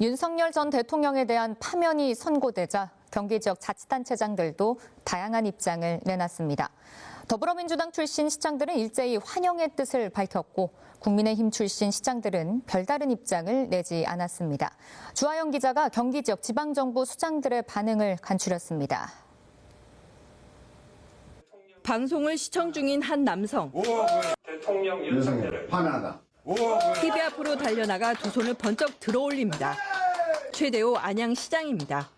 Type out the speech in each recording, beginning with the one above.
윤석열 전 대통령에 대한 파면이 선고되자 경기 지역 자치단체장들도 다양한 입장을 내놨습니다. 더불어민주당 출신 시장들은 일제히 환영의 뜻을 밝혔고 국민의힘 출신 시장들은 별다른 입장을 내지 않았습니다. 주하영 기자가 경기 지역 지방정부 수장들의 반응을 간추렸습니다. 방송을 시청 중인 한 남성. 대통령 윤석열 화면하다. TV 앞으로 달려나가 두 손을 번쩍 들어올립니다. 최대호 안양시장입니다.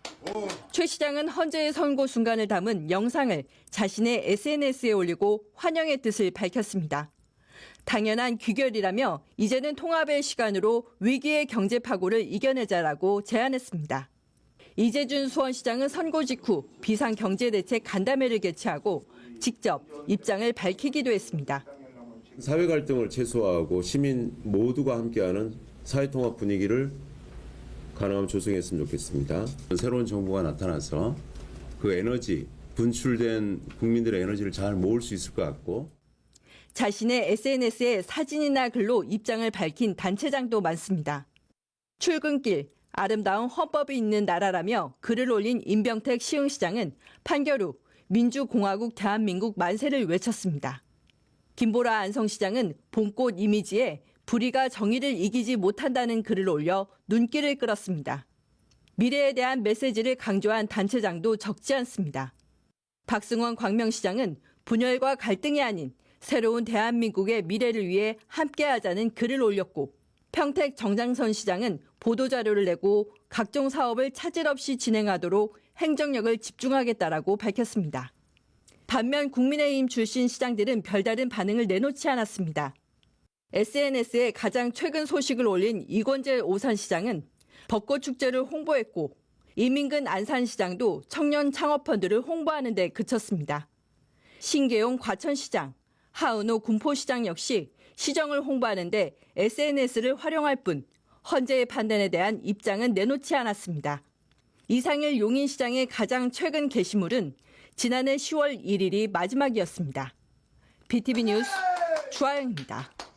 최 시장은 헌재의 선고 순간을 담은 영상을 자신의 SNS에 올리고 환영의 뜻을 밝혔습니다. 당연한 귀결이라며 이제는 통합의 시간으로 위기의 경제 파고를 이겨내자라고 제안했습니다. 이재준 수원시장은 선고 직후 비상경제대책 간담회를 개최하고 직접 입장을 밝히기도 했습니다. 사회 갈등을 최소화하고 시민 모두가 함께하는 사회 통합 분위기를 가능하면 조성했으면 좋겠습니다. 새로운 정부가 나타나서 그 에너지 분출된 국민들의 에너지를 잘 모을 수 있을 것 같고 자신의 SNS에 사진이나 글로 입장을 밝힌 단체장도 많습니다. 출근길, 아름다운 헌법이 있는 나라라며 글을 올린 임병택 시흥시장은 판결 후 민주공화국 대한민국 만세를 외쳤습니다. 김보라 안성시장은 봄꽃 이미지에 불의가 정의를 이기지 못한다는 글을 올려 눈길을 끌었습니다. 미래에 대한 메시지를 강조한 단체장도 적지 않습니다. 박승원 광명시장은 분열과 갈등이 아닌 새로운 대한민국의 미래를 위해 함께하자는 글을 올렸고 평택 정장선 시장은 보도자료를 내고 각종 사업을 차질 없이 진행하도록 행정력을 집중하겠다라고 밝혔습니다. 반면 국민의힘 출신 시장들은 별다른 반응을 내놓지 않았습니다. SNS에 가장 최근 소식을 올린 이권재 오산시장은 벚꽃 축제를 홍보했고 이민근 안산시장도 청년 창업펀드를 홍보하는 데 그쳤습니다. 신계용 과천시장, 하은호 군포시장 역시 시정을 홍보하는데 SNS를 활용할 뿐 헌재의 판단에 대한 입장은 내놓지 않았습니다. 이상일 용인시장의 가장 최근 게시물은 지난해 10월 1일이 마지막이었습니다. BTV 뉴스 주하영입니다.